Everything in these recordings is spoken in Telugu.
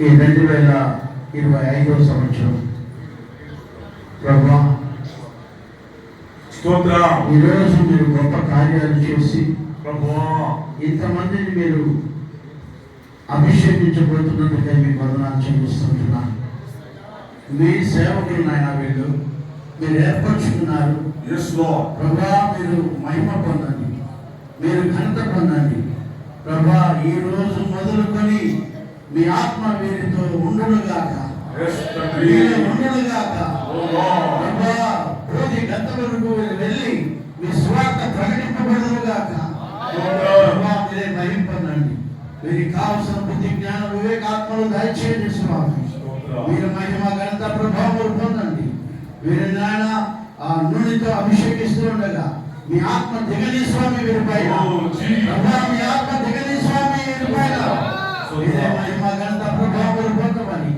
ఈ రెండు వేల ఇరవై ఐదో సంవత్సరం ప్రభా స్తోత్ర ఈరోజు మీరు గొప్ప కార్యాలు చేసి ప్రభువా ఇంతమందిని మీరు అభిషేకించబోతున్నందుకై మీకు వదనాలు చెల్లిస్తుంటున్నాను మీ సేవకులు నాయన వీళ్ళు మీరు ఏర్పరచుకున్నారు. ప్రభా మీరు మహిమ పొందండి. మీరు ఘనత పొందండి. ప్రభా ఈ రోజు మొదలుకొని మీ ఆత్మ వీరితో ఉండునుగాక. ఓ లార్డ్ ప్రభా రోజు గంట వరకు వెళ్ళి మీ స్వార్థ ప్రకటింపబడునుగాక. ప్రభా మీరే మహిమ పొందండి. వీరికి కావలసిన బుద్ధి జ్ఞాన వివేకాత్మలు దయచేయండి స్వామి వీరి మహిమ ఘనత ప్రభావం పొందండి వీరి నాయన ఆ నూనెతో అభిషేకిస్తూ ఉండగా మీ ఆత్మ దిగని స్వామి వీరి పైన. మీ ఆత్మ దిగని స్వామి వీరి పైన. మహిమ ఘనత ప్రభావం పొందమని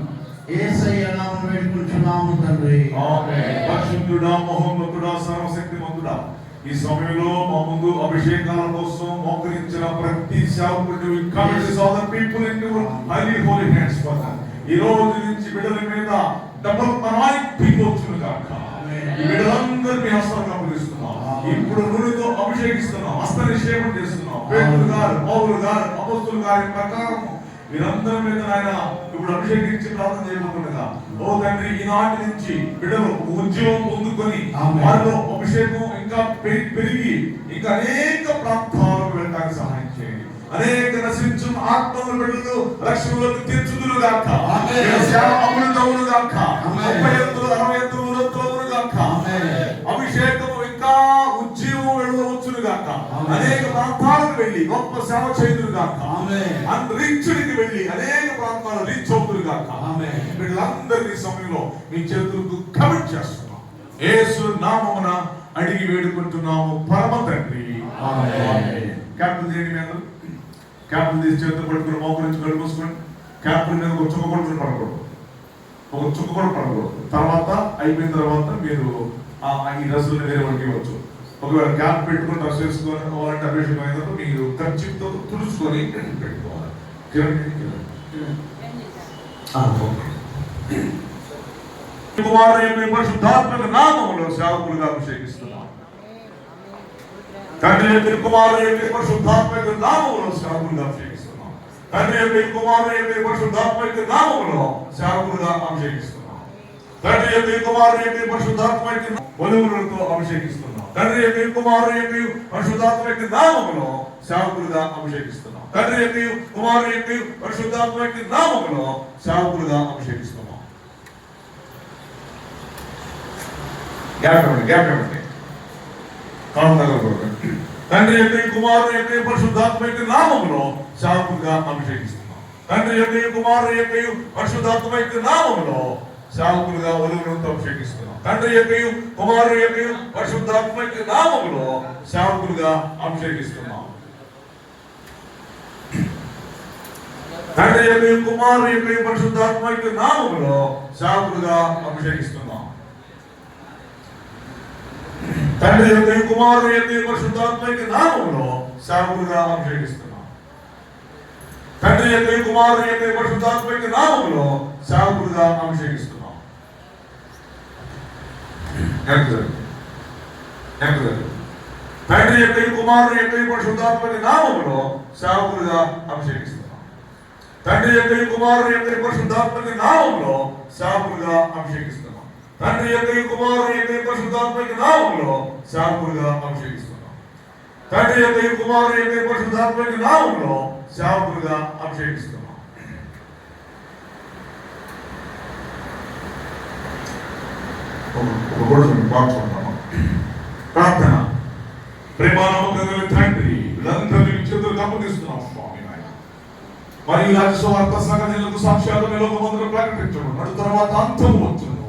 ఏసయ్య నామం వేడుకుంటున్నాము తండ్రి. ఆమేన్. పరిశుద్ధుడా మహోన్నతుడా సర్వశక్తిమంతుడా ఈ సమయంలో మా ముందు అభిషేకాల కోసం మోకరించిన ప్రతి సేవకుడు commits all the people in your highly holy hands father ఈ రోజు నుంచి బిడ్డల మీద డబుల్ పరాయింపు వచ్చును గాక. ఈ బిడ్డలందరూ మీ హస్తాలకు అప్పగిస్తున్నాం ఇప్పుడు నూనెతో అభిషేకిస్తున్నాం హస్త నిక్షేపం చేస్తున్నాం పేతులు గారు పౌరులు గారు అపస్తులు గారి ప్రకారం మీరందరి మీద ఆయన ఇప్పుడు అభిషేకించి ప్రార్థన చేయబోతుండగా ఓ తండ్రి ఈనాటి నుంచి బిడ్డలు ఉద్యోగం పొందుకొని. వారిలో అభిషేకం ఇంకా పెరి- పెరిగి ఇంకా అనేక ప్రాంతాలకు వెళ్ళడానికి సహాయం చేయండి అనేక నశించిన ఆత్మల బిడ్డలు రక్షణలోకి తీర్చుదురు గాక అమృతములు గాక. ముప్పై ఎత్తులు అరవై ఎత్తులు నూరంతులు గాక ఆమేన్. అభిషేకం ఇంకా ఉద్యోగం వెళ్ళవచ్చును గాక. అనేక ప్రాంతాలకు వెళ్ళి గొప్ప సేవ చేయుదురు గాక ఆమేన్. అంతరిక్షుడికి వెళ్ళి అనేక ప్రాంతాలు రీచ్ అవుతురు గాక ఆమేన్. వీళ్ళందరినీ సమయంలో మీ చేతులకు కమిట్ చేస్తున్నాం యేసు నామమున అడిగి వేడుకుంటున్నాము పరమ తండ్రి. క్యాప్టెన్ చేయండి మీ అందరూ తీసి చేతులు పట్టుకుని మోకరించి కళ్ళు మూసుకొని క్యాప్టెన్ మీద ఒక చుక్క కొడుకుని పడకూడదు. ఒక చుక్క కూడా పడకూడదు. తర్వాత అయిపోయిన తర్వాత మీరు ఈ డ్రెస్సులు వేరే వాళ్ళకి ఇవ్వచ్చు. ఒకవేళ క్యాప్ పెట్టుకుని డ్రెస్ వేసుకొని వాళ్ళంటే అభిషేకం అయిన తర్వాత మీరు ఖర్చుతో తుడుచుకొని పెట్టుకోవాలి. కిరణ్ కిరణ్. ఆ, పరిశుద్ధాత్మక నామములో సేవకులుగా అభిషేకిస్తారు తండ్రి యొక్క కుమారుని యొక్క పరిశుద్ధాత్మక నామములో సేవకులుగా అభిషేకిస్తున్నాం తండ్రి యొక్క కుమారుని యొక్క పరిశుద్ధాత్మక నామములో సేవకులుగా అభిషేకిస్తున్నాం తండ్రి యొక్క కుమారుని యొక్క పరిశుద్ధాత్మక ఒలువులతో అభిషేకిస్తున్నాం తండ్రి యొక్క కుమారుని యొక్క పరిశుద్ధాత్మక నామములో సేవకులుగా అభిషేకిస్తున్నాం తండ్రి యొక్క కుమారుని యొక్క పరిశుద్ధాత్మక నామములో సేవకులుగా అభిషేకిస్తున్నాం గ్యాప్ ఇవ్వండి గ్యాప్ ఇవ్వండి కాలం తగలకూడదు తండ్రి యొక్క కుమారుడు యొక్క పరిశుద్ధాత్మ యొక్క నామమును సేవకులుగా అభిషేకిస్తున్నాం. తండ్రి యొక్క కుమారుడు యొక్క పరిశుద్ధాత్మ యొక్క నామమును సేవకులుగా ఒలుగులతో అభిషేకిస్తున్నాం. తండ్రి యొక్క కుమారుడు యొక్క పరిశుద్ధాత్మ యొక్క నామమును సేవకులుగా అభిషేకిస్తున్నాం. తండ్రి యొక్క కుమారుడు యొక్క పరిశుద్ధాత్మ యొక్క నామములో సేవకులుగా అభిషేకిస్తున్నాం. తండ్రి యొక్క కుమారుడు యొక్క పరిశుద్ధాత్మ నామంలో నామములో సేవకులుగా అభిషేకిస్తున్నాం తండ్రి యొక్క కుమారుడు యొక్క పరిశుద్ధాత్మ నామంలో నామములో సేవకులుగా అభిషేకిస్తున్నాం తండ్రి యొక్క కుమారుడు యొక్క పరిశుద్ధాత్మ నామంలో నామములో సేవకులుగా అభిషేకిస్తున్నాం తండ్రి యొక్క కుమారుడు యొక్క పరిశుద్ధాత్మ నామంలో నామములో సేవకులుగా అభిషేకిస్తున్నాం తండ్రి యొక్క కుమారుడు యొక్క పరిశుద్ధాత్మకి నామంలో సేవకులుగా అభిషేకిస్తున్నాం తండ్రి యొక్క కుమారుడు యొక్క పరిశుద్ధాత్మ నామంలో నామములో సేవకులుగా అభిషేకిస్తున్నాం పాడుకుంటాము ప్రార్థన. ప్రేమానమ్మకమైన తండ్రి వీళ్ళందరినీ మీ చేతులకు అప్పగిస్తున్నాం స్వామి నాయన. మరి ఈ రాజస్వార్త సాక్ష్యాలు సాక్ష్యాలను లోకమందులు ప్రకటించడం తర్వాత అంతం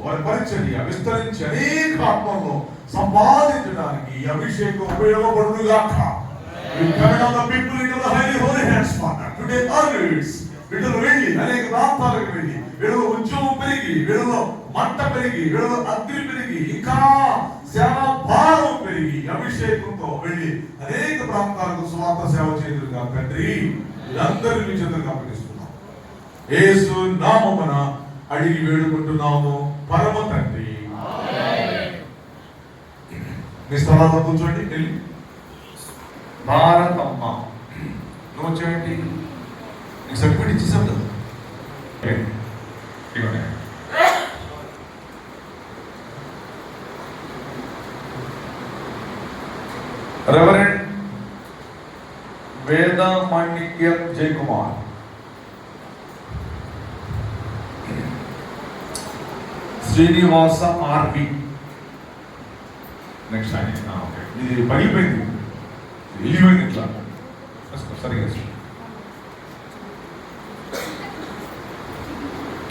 వచ్చును విస్తరించి అనేక ఆత్మలను సంపాదించడానికి ఈ అభిషేకం ఉపయోగపడును గాక people in the highly holy hands father today always వీళ్ళు వెళ్ళి అనేక ప్రాంతాలకు వెళ్ళి వీళ్ళు ఉద్యోగం పెరిగి వీళ్ళు మంట పెరిగి వీళ్ళలో అగ్ని పెరిగి ఇంకా సేవ భారం పెరిగి అభిషేకంతో వెళ్ళి అనేక ప్రాంతాలకు స్వార్థ సేవ చేదురుగా తండ్రి. అందరినీ మీ చేతులకు అప్పగిస్తున్నాం నామమున అడిగి వేడుకుంటున్నాము. పరమ తండ్రి. మీ స్థలాల్లో కూర్చోండి వెళ్ళి. భారతమ్మ నువ్వు వచ్చేయండి నీకు సర్టిఫికేట్ ఇచ్చేసావు కదా. Reverend Veda Manikyam Jayakumar. Srinivasa R V next ఆయన ఆ, ఓకే ఇది పగిలిపోయింది వెళ్ళిపోయింది ఇట్లా వేసుకో, సరిగా వేసుకో.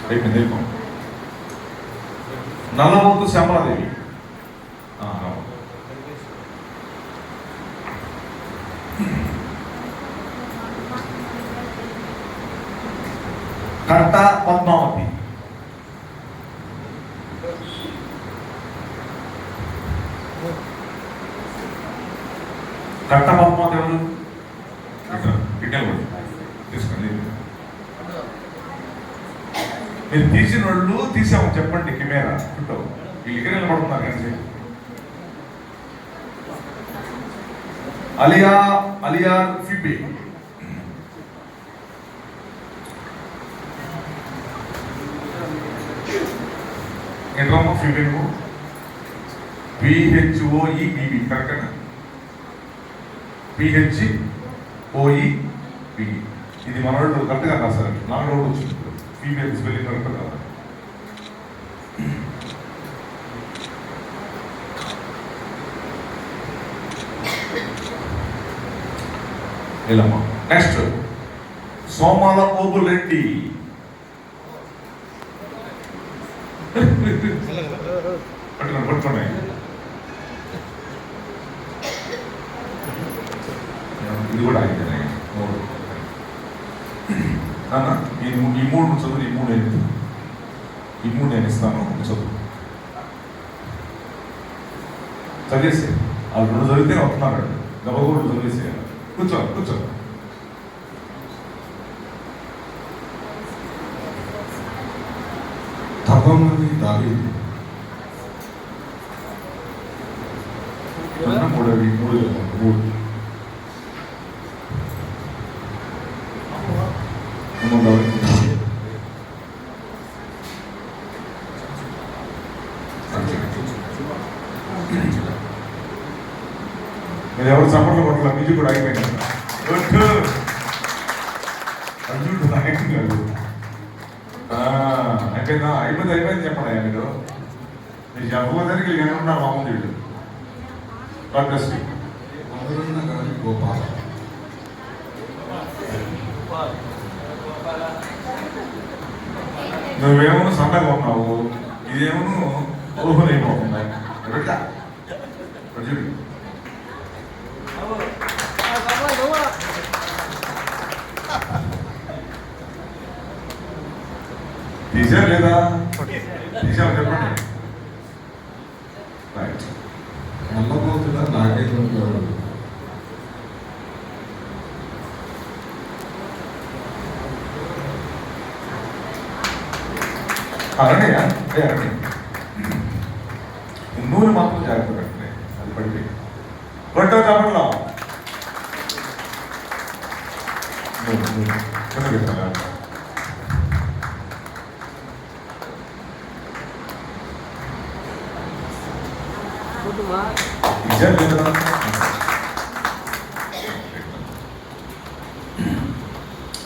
అయిపోయింది అయిపోయింది నల్లమూతు శ్యామలాదేవి ఆ, రావు. కట్ట పద్మావతి కట్ట పద్మావతి ఎవరు ఇక్కడ ఇక్కడ తీసుకోండి మీరు తీసిన వాళ్ళు తీసాము చెప్పండి కెమెరా ఫోటో. వీళ్ళు ఇక్కడ నిలబడుతున్నారు కానీ అలియా అలియా ఫిబి. ఎట్లా Phoebe P H O E B B correct P H O E B E ఇది మన వాళ్ళు కరెక్ట్గా రాశారు నాకు కూడా వచ్చింది. స్పెల్లింగ్ కరెక్ట్ కదా ఇల్లమ్మా నెక్స్ట్ సోమాల ఓబులెడ్డి పట్టుకోండి పట్టుకోండి ఇది కూడా అయింది నాన్న ఈ ఈ మూడు చదువు ఈ మూడు ఏంటి ఈ మూడు నేను ఇస్తాను నువ్వు చదువు. చదివేసి వాళ్ళు రెండు చదివితే వస్తున్నారు గబగోడు రెండు కూర్చో కూర్చో. తపముని దావి మూడవి మూడు మూడు. చదువు. మూడు అమ్మ దావీదు. మీరు ఎవరు చప్పట్లు కొట్టాల మ్యూజిక్ కూడా అయిపోయింది గుడ్ అర్జునుడు నాయకుడు కాదు. ఆ, అయిపోయిందా అయిపోయింది అయిపోయింది చెప్పండి మీరు మీరు చెప్పబోదానికి వీళ్ళు ఉన్నారు మామూలు వీళ్ళు నువ్వేమో సన్నగా ఉన్నావు ఇదేమో ఊహలైపోతున్నాయి ఎక్కడికా? ఇక్కడ చూడు. తీసారు లేదా తీసారు చెప్పండి రైట్ నల్లబోతుల నాగేంద్ర గారు రండి రండి నూనె మాత్రం జాగ్రత్త పెట్టండి అది పడితే కొట్టో చెప్పండి నూనె నూనె కింద పెట్టాలా? నిజం లేదా?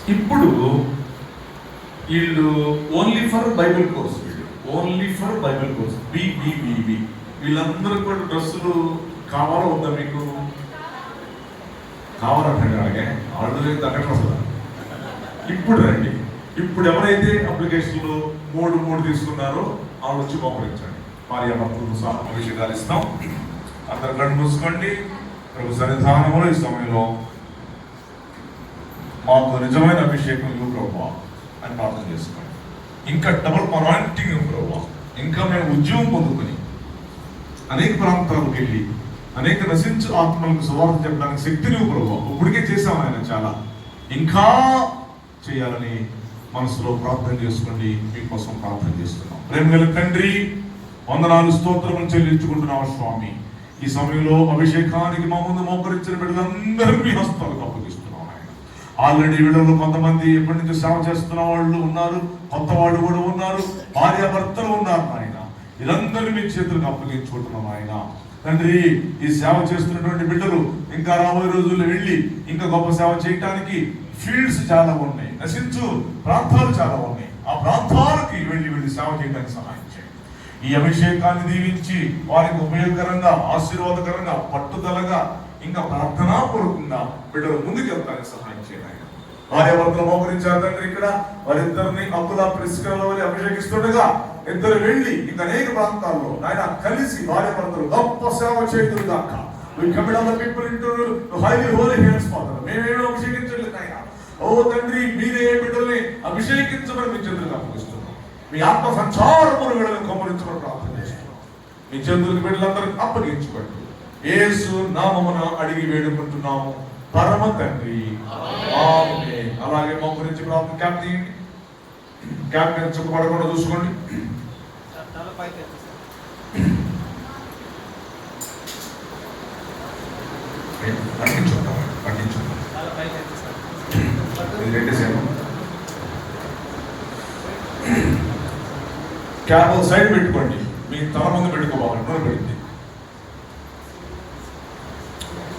ఇప్పుడు వీళ్ళు ఓన్లీ ఫర్ బైబిల్ కోర్స్ వీళ్ళు ఓన్లీ ఫర్ బైబిల్ కోర్స్ బిబిబిబి వీళ్ళందరూ కూడా డ్రెస్సులు కావాలా ఉందా మీకు కావాలంటే అలాగే వాళ్ళు తగ్గట్టు అసలు ఇప్పుడు రండి. ఇప్పుడు ఎవరైతే అప్లికేషన్లు మూడు మూడు తీసుకున్నారో వాళ్ళు వచ్చి మోకరించండి భార్య భర్తలు సహా అభిషేకాలు ఇస్తాం. అందరు కళ్ళు మూసుకోండి. ప్రభు సన్నిధానంలో ఈ సమయంలో మాకు నిజమైన అభిషేకం ఇవ్వు ప్రభా అని ప్రార్థన చేసుకోండి. ఇంకా డబుల్ అనాయింటింగ్ ఇవ్వు ప్రభా. ఇంకా మేము ఉద్యోగం పొందుకొని అనేక ప్రాంతాలకు వెళ్ళి అనేక నశించు ఆత్మలకు సువార్త చెప్పడానికి శక్తిని ప్రభు. ఇప్పటికే చేసాం ఆయన చాలా. ఇంకా చేయాలని మనసులో ప్రార్థన చేసుకోండి మీకోసం ప్రార్థన చేస్తున్నాం. ప్రేమ గల తండ్రి వందనాలు స్తోత్రం చెల్లించుకుంటున్నాం స్వామి. ఈ సమయంలో అభిషేకానికి మా ముందు మోకరించిన బిడ్డలందరూ మీ హస్తాలకు అప్పగిస్తున్నాం ఆయన ఆల్రెడీ వీళ్ళలో కొంతమంది ఎప్పటి నుంచి సేవ చేస్తున్న వాళ్ళు ఉన్నారు కొత్త వాళ్ళు కూడా ఉన్నారు భార్యాభర్తలు ఉన్నారు ఆయన వీళ్ళందరూ మీ చేతులకు అప్పగించుకుంటున్నాం ఆయన తండ్రి ఈ సేవ చేస్తున్నటువంటి బిడ్డలు ఇంకా రాబోయే రోజుల్లో వెళ్ళి ఇంకా గొప్ప సేవ చేయటానికి ఫీల్డ్స్ చాలా ఉన్నాయి. నశించు ప్రాంతాలు చాలా ఉన్నాయి. ఆ ప్రాంతాలకి వెళ్ళి వెళ్ళి సేవ చేయడానికి సహాయం చేయండి. ఈ అభిషేకాన్ని దీవించి వారికి ఉపయోగకరంగా ఆశీర్వాదకరంగా పట్టుదలగా ఇంకా ప్రార్థనాపూర్వకంగా బిడ్డలు ముందుకు వెళ్తానికి సహాయం చేయండి ఆయన. భార్య భర్తలు మోకరించారు తండ్రి ఇక్కడ. వారిద్దరిని అప్పుల ప్రిస్కలలో అభిషేకిస్తుండగా ఇద్దరు వెళ్ళి ఇంకా అనేక ప్రాంతాల్లో ఆయన కలిసి భార్య భర్తలు గొప్ప సేవ చేతులు దాకా We commit all the people into highly holy hands, Father. మేమేమో అభిషేకించలేదు. ఓ తండ్రి మీరే బిడ్డల్ని అభిషేకించమని మీ చేతులకు అప్పగిస్తున్నాం. మీ ఆత్మ సంచారములు వీళ్ళని కొమ్మరించమని ప్రార్థన చేస్తున్నాం. మీ చేతులకు బిడ్డలందరికీ అప్పగించబడి ఏసు నామమున అడిగి వేడుకుంటున్నాము. పరమ తండ్రి. అలాగే మా గురించి ప్రార్థన క్యాప్ తీయండి. క్యాప్ మీద చుక్కబడకుండా చూసుకోండి. తల పైకి ఎత్తు సార్. పట్టించుకుంటాం పట్టించుకుంటాం తల పైకి ఎత్తు సార్. సైడ్ పెట్టుకోండి మీ తల ముందు పెట్టుకోవాలి నూనె పెట్టింది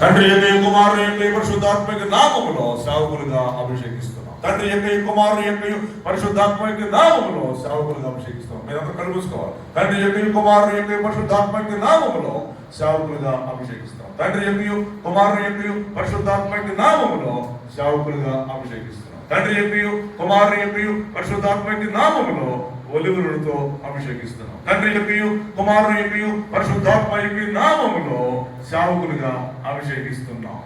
తండ్రి యొక్క కుమారుడు యొక్క పరిశుద్ధాత్మక నామములో సేవకులుగా అభిషేకిస్తారు తండ్రి యొక్క కుమారుడు యొక్క పరిశుద్ధాత్మక నామములో సేవకులుగా అభిషేకిస్తున్నాం మీరందరూ కలుపుకోవాలి తండ్రి యొక్క కుమారుడు యొక్క పరిశుద్ధాత్మక నామములో సేవకులుగా అభిషేకిస్తాం తండ్రి యొక్క కుమారుడు యొక్క పరిశుద్ధాత్మక నామములో సేవకులుగా అభిషేకిస్తున్నాం తండ్రి యొక్క కుమారుడు యొక్క పరిశుద్ధాత్మక నామములో ఒలివులతో అభిషేకిస్తున్నాం తండ్రి యొక్క కుమారుడు యొక్క పరిశుద్ధాత్మ యొక్క నామములో సేవకులుగా అభిషేకిస్తున్నాం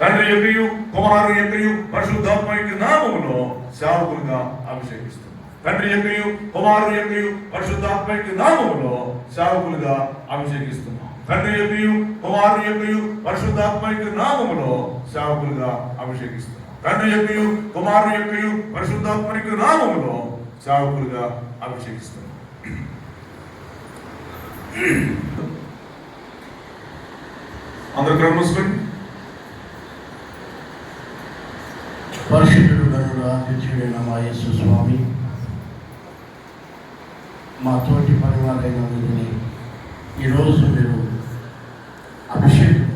తండ్రి యొక్కయు కుమారు యొక్కయు పరిశుద్ధాత్మ యొక్క నామమును సేవకులుగా అభిషేకిస్తున్నాం. తండ్రి యొక్కయు కుమారు యొక్కయు పరిశుద్ధాత్మ యొక్క నామమును సేవకులుగా అభిషేకిస్తున్నాం. తండ్రి యొక్కయు కుమారు యొక్కయు పరిశుద్ధాత్మ యొక్క నామములో సేవకులుగా అభిషేకిస్తున్నాం. తండ్రి యొక్కయు కుమారు యొక్కయు పరిశుద్ధాత్మ యొక్క నామములో సేవకులుగా అభిషేకిస్తున్నాం. అందరు కళ్ళు మూసుకోండి పరిశుద్ధుడు గనుడు ఆదిత్యుడైన మా యేసు స్వామి. మా తోటి పరివారైన వీరిని ఈరోజు మీరు అభిషేకం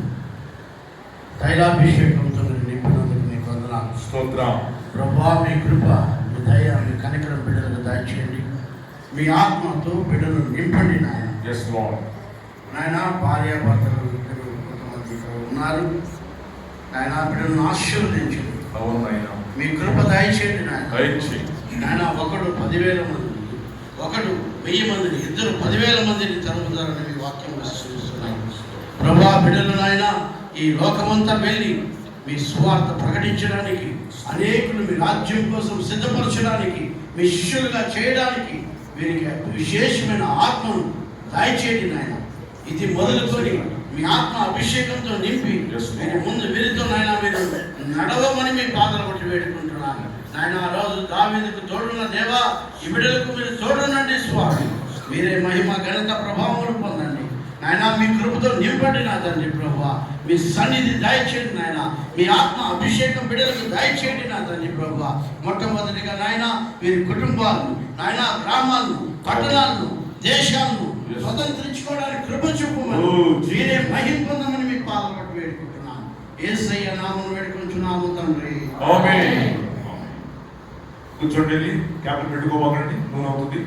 తైలాభిషేకంతో మీరు నింపినందుకు మీకు వందనాలు. స్తోత్రం. ప్రభా మీ కృప మీ దయ మీ కనికరం బిడ్డలకు దయచేయండి మీ ఆత్మతో బిడ్డలు నింపండి నాయన. నాయన భార్య భర్తలు ఇద్దరు కొంతమంది ఇక్కడ ఉన్నారు. నాయన బిడ్డలను ఆశీర్వదించండి. అవును నాయన మీ కృప దయచేయండి నాయన. దయచేయి నాయన ఒకడు పదివేల మంది ఒకడు వెయ్యి మందిని ఇద్దరు పదివేల మందిని తరుముతారని మీ వాక్యం విశ్వసిస్తున్నాను ప్రభా బిడ్డలు నాయన ఈ లోకమంతా వెళ్ళి మీ సువార్త ప్రకటించడానికి అనేకులు మీ రాజ్యం కోసం సిద్ధపరచడానికి మీ శిష్యులుగా చేయడానికి వీరికి విశేషమైన ఆత్మను దయచేయండి నాయన. ఇది మొదలుకొని మీ ఆత్మ అభిషేకంతో నింపి ముందు వీరితో నాయన మీరు నడవమని మీ పాదలు బట్టి వేడుకుంటున్నాను. నాయన ఆ రోజు దావీదుకు తోడున్న దేవా ఈ బిడ్డలకు మీరు తోడునండి స్వామి. మీరే మహిమ ఘనత ప్రభావములు పొందండి. నాయన మీ కృపతో నింపండి నా తండ్రి ప్రభా మీ సన్నిధి దయచేయండి నాయన. మీ ఆత్మ అభిషేకం బిడ్డలకు దయచేయండి నా తండ్రి ప్రభా మొట్టమొదటిగా నాయన వీరి కుటుంబాలను నాయన గ్రామాలను పట్టణాలను దేశాలను. స్వతంత్రించుకోవడానికి కృప చూపమని. మీరే మహిమ పొందమని మీ పాదలు పట్టి వేడుకుంటున్నాను. ఏసయ్య నామం వేడుకుంటున్నాము తండ్రి. కూర్చోండి వెళ్ళి క్యాప్ పెట్టుకోవాలండి నూనె అవుతుంది.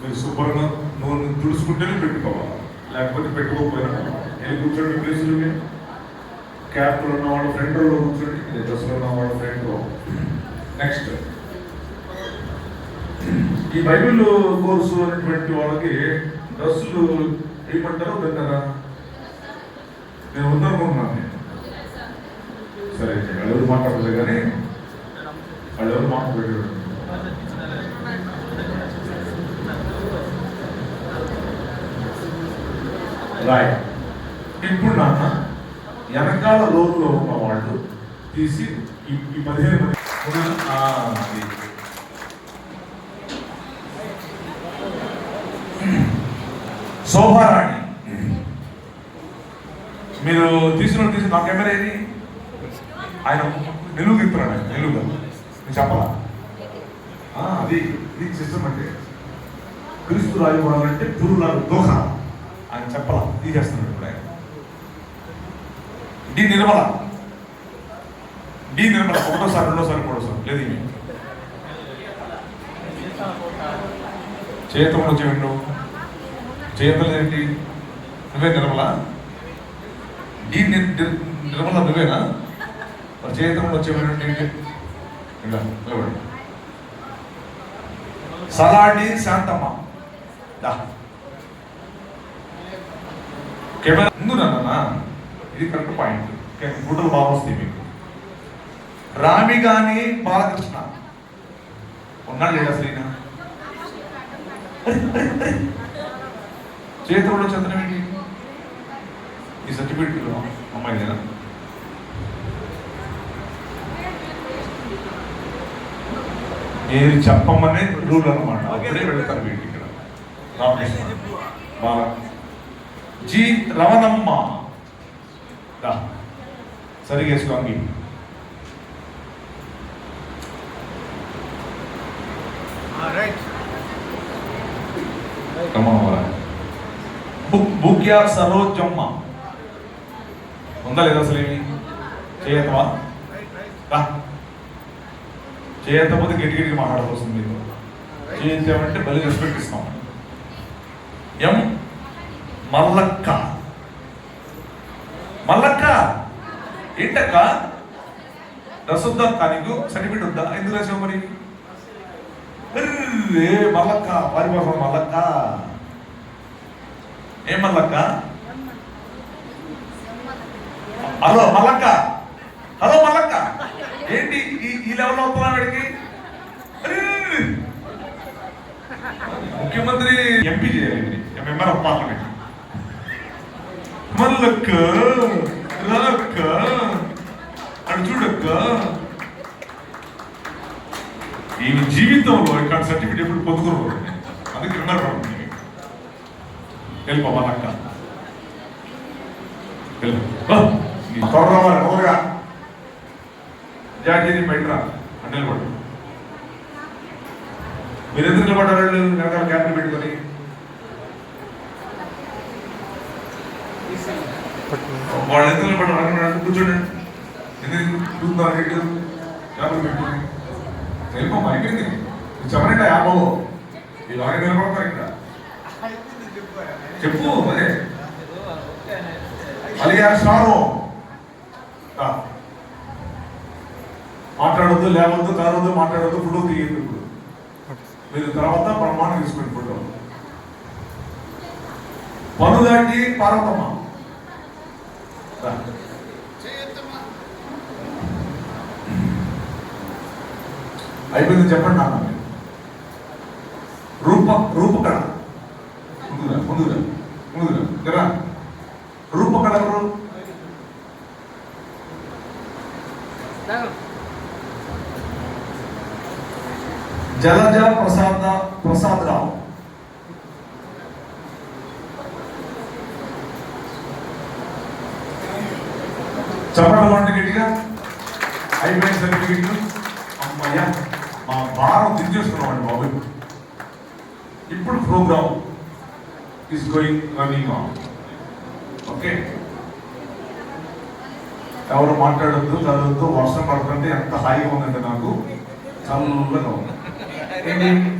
మీరు శుభ్రంగా నూనె తుడుచుకుంటేనే పెట్టుకోవాలి. లేకపోతే పెట్టుకోకపోయినా. వెళ్ళి కూర్చోండి ప్లేసులు క్యాప్లో ఉన్న వాళ్ళ ఫ్రంట్ రోలో కూర్చోండి. డ్రెస్లో ఉన్న వాళ్ళ ఫ్రంట్ రో నెక్స్ట్ ఈ బైబిల్ కోర్సు అనేటువంటి వాళ్ళకి డ్రెస్సులు ఏమంటారో పెట్టారా నేను ఉందనుకుంటున్నాను. నేను సరే ఎవరు మాట్లాడలేదు కానీ వాళ్ళు ఎవరు మాట్లాడారు రాయ్ ఇప్పుడు నాన్న వెనకాల లోన్లో ఉన్న వాళ్ళు తీసి ఈ పదిహేను మంది శోభారాణి మీరు తీసిన తీసి నా కెమెరా ఏది ఆయన నిలువు తిప్పుతున్నాడు ఆయన నిలువుగా నేను చెప్పాలా? అది ఇది సిస్టమ్ అంటే క్రీస్తు రాజు అంటే పురులాగా దోహ ఆయన చెప్పాలా? తీసేస్తున్నాడు ఇప్పుడు ఆయన. డి నిర్మల. డి నిర్మల ఒకటోసారి రెండోసారి మూడోసారి లేదు ఈమె. చేతం చేయండు చేయతలు నువ్వే నిర్మల? డి నిర్మల నువ్వేనా? జీవితంలో చేతం వచ్చేవాడు సలాడి శాంతమ్మ. కెమెరా ముందు ఇది కరెక్ట్ పాయింట్ గుడ్డలు బాగా వస్తాయి మీకు. రామి గాని బాలకృష్ణ. ఉన్నాడు లేదా శ్రీనా? చేతుల్లో చంద్రం ఏంటి? ఈ సర్టిఫికెట్ అమ్మాయిదేనా మీరు చెప్పమనే రూల్ అన్నమాట. అప్పుడే వెళ్తారు వీటికి ఇక్కడ. రామకృష్ణ. బాగా జి రవణమ్మ. సరిగా వేసుకో అంగి. రైట్. రమణమ్మ బుక్ బుక్యా సరోజమ్మ. ఉందా లేదా అసలు ఏమి రా చేయకపోతే గట్టి గట్టిగా మాట్లాడవలసింది మీరు చేయించామంటే బలి రెస్పెక్ట్ ఇస్తాం. ఎం? మల్లక్క. మల్లక్క? ఏంటక్క? డ్రెస్ నీకు సర్టిఫికెట్ ఉందా? ఎందుకు రాసావు మరి? మల్లక్క మల్లక్క పారిపోతాం మల్లక్క. ఏం మల్లక్క? హలో మల్లక్క. హలో మల్లక్క. ఈ లెవెల్ లెవెల్లో ముఖ్యమంత్రి ఎంపీ చేయాలి మెంబర్ ఆఫ్ పార్లమెంట్ మల్లక్క రాక్క అని చూడక్క. ఈ జీవితంలో ఇక్కడ సర్టిఫికేట్ ఎప్పుడు పొందుకోరు. అందుకే ఉన్నారు వెళ్ళిపో మల్లక్క. వెళ్ళిపో. త్వరగా త్వరగా జాతీయ బయటరా అని నిలబడు మీరు ఎందుకు నిలబడ్డారు వెనకాల క్యాపిటల్ పెట్టుకొని. వాళ్ళు ఎందుకు నిలబడ్డారు కూర్చోండి. ఎందుకు చూస్తున్నారు ఏంటి క్యాపిటల్ పెట్టుకొని. వెళ్ళిపోమ్మా అయిపోయింది చెప్పనండి యాభో ఈ లాగే నిలబడతారు ఇక్కడ. చెప్పు అదే. అలిగారు స్టారు రా. మాట్లాడద్దు లేవద్దు కారొద్దు మాట్లాడద్దు ఫోటో తీయద్దు ఇప్పుడు. మీరు తర్వాత ప్రమాణం తీసుకోండి ఫోటో పను దాటి పార్వతమ్మ. అయిపోయింది చెప్పండి నాన్న రూప రూపకళ. ముందుగా ముందుగా ముందుగా. కదా రూపకళ ఎవరు? జలజ ప్రసాద ప్రసాద్ రావు చెప్పడం వంటి గట్టిగా అయిపోయిన సర్టిఫికెట్లు అమ్మయ్య మా భారం దించేసుకున్నామండి బాబు ఇప్పుడు programme is going running on okay ఎవరు మాట్లాడద్దు చదవద్దు వర్షం పడుతుంటే ఎంత హాయిగా ఉందంటే నాకు చల్లగా ఉంది Amen.